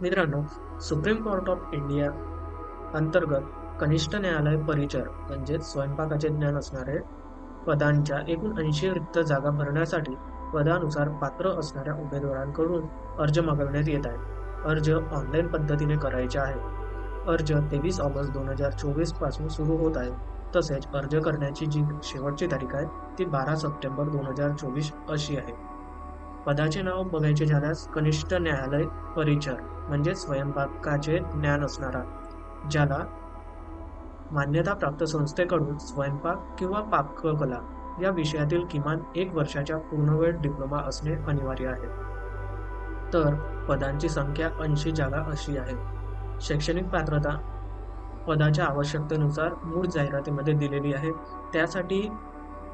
मित्रांनो supreme court of India अंतर्गत कनिष्ठ न्यायालय परिचर म्हणजेच स्वयंपाकाचे ज्ञान असणारे पदांच्या एकूण ऐंशी रिक्त जागा भरण्यासाठी पदानुसार पात्र असणाऱ्या उमेदवारांकडून अर्ज मागवण्यात येत आहे अर्ज ऑनलाईन पद्धतीने करायचे आहे अर्ज तेवीस ऑगस्ट दोन हजार चोवीसपासून सुरू होत आहे तसेच अर्ज करण्याची जी शेवटची तारीख आहे ती बारा सप्टेंबर दोन हजार चोवीस अशी आहे. पदाचे नाव बघायचे झाल्यास कनिष्ठ न्यायालय परिचर म्हणजे स्वयंपाकाचे ज्ञान असणारा ज्याला मान्यताप्राप्त संस्थेकडून स्वयंपाक किंवा पाककला या विषयातील किमान एक वर्षाच्या पूर्णवेळ डिप्लोमा असणे अनिवार्य आहे. तर पदांची संख्या ऐंशी जागा अशी आहे. शैक्षणिक पात्रता पदाच्या आवश्यकतेनुसार मूळ जाहिरातीमध्ये दिलेली आहे. त्यासाठी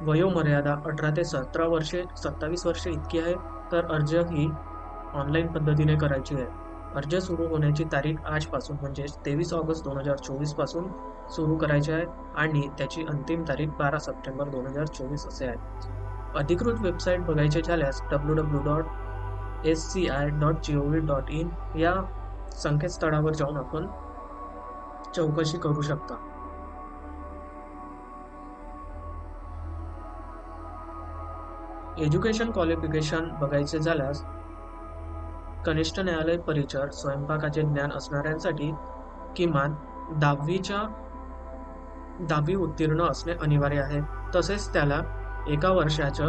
वयोमर्यादा अठरा ते सतरा वर्षे सत्तावीस वर्षे इतकी आहे. तर अर्ज ही ऑनलाईन पद्धतीने करायची आहे. अर्ज सुरू होण्याची तारीख आजपासून म्हणजे तेवीस ऑगस्ट दोन हजार चोवीसपासून सुरू करायची आहे आणि त्याची अंतिम तारीख बारा सप्टेंबर दोन हजार चोवीस असे आहे. अधिकृत वेबसाईट बघायचे झाल्यास W W dot S C I dot G O V dot in या संकेतस्थळावर जाऊन आपण चौकशी करू शकता. एज्युकेशन क्वालिफिकेशन बघायचे झाल्यास कनिष्ठ न्यायालय परिचर स्वयंपाकाचे ज्ञान असणाऱ्यांसाठी किमान दहावीच्या दहावी उत्तीर्ण असणे अनिवार्य आहे. तसेच त्याला एका वर्षाच्या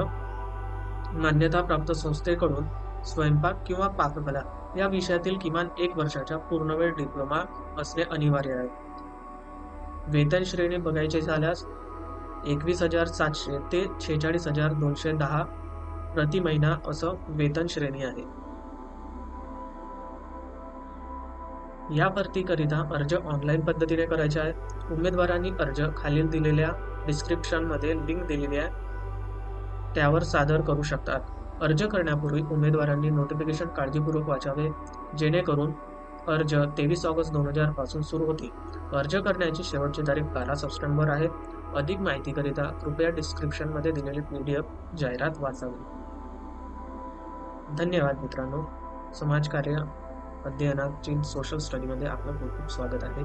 मान्यताप्राप्त संस्थेकडून स्वयंपाक किंवा पाककला या विषयातील किमान एक वर्षाच्या पूर्णवेळ डिप्लोमा असणे अनिवार्य आहे. वेतन श्रेणी बघायचे झाल्यास एकवीस हजार सातशे ते छेचाळीस हजार दोनशे दहा प्रति महिना असं वेतन श्रेणी आहे. या भरतीकरिता अर्ज ऑनलाईन पद्धतीने करायचे आहे उमेदवारांनी अर्ज खालील दिलेल्या डिस्क्रिप्शनमध्ये लिंक दिलेली आहे. त्यावर सादर करू शकतात. अर्ज करण्यापूर्वी उमेदवारांनी नोटिफिकेशन काळजीपूर्वक वाचावे. जेणेकरून अर्ज तेवीस ऑगस्ट दोन हजारपासून सुरू होती. अर्ज करण्याची शेवटची तारीख बारा सप्टेंबर आहे. अधिक माहितीकरिता कृपया डिस्क्रिप्शनमध्ये दिलेली पी डी एफ जाहिरात वाचावी. धन्यवाद मित्रांनो. समाजकार्य अध्ययनाची सोशल स्टडीमध्ये आपलं खूप खूप स्वागत आहे.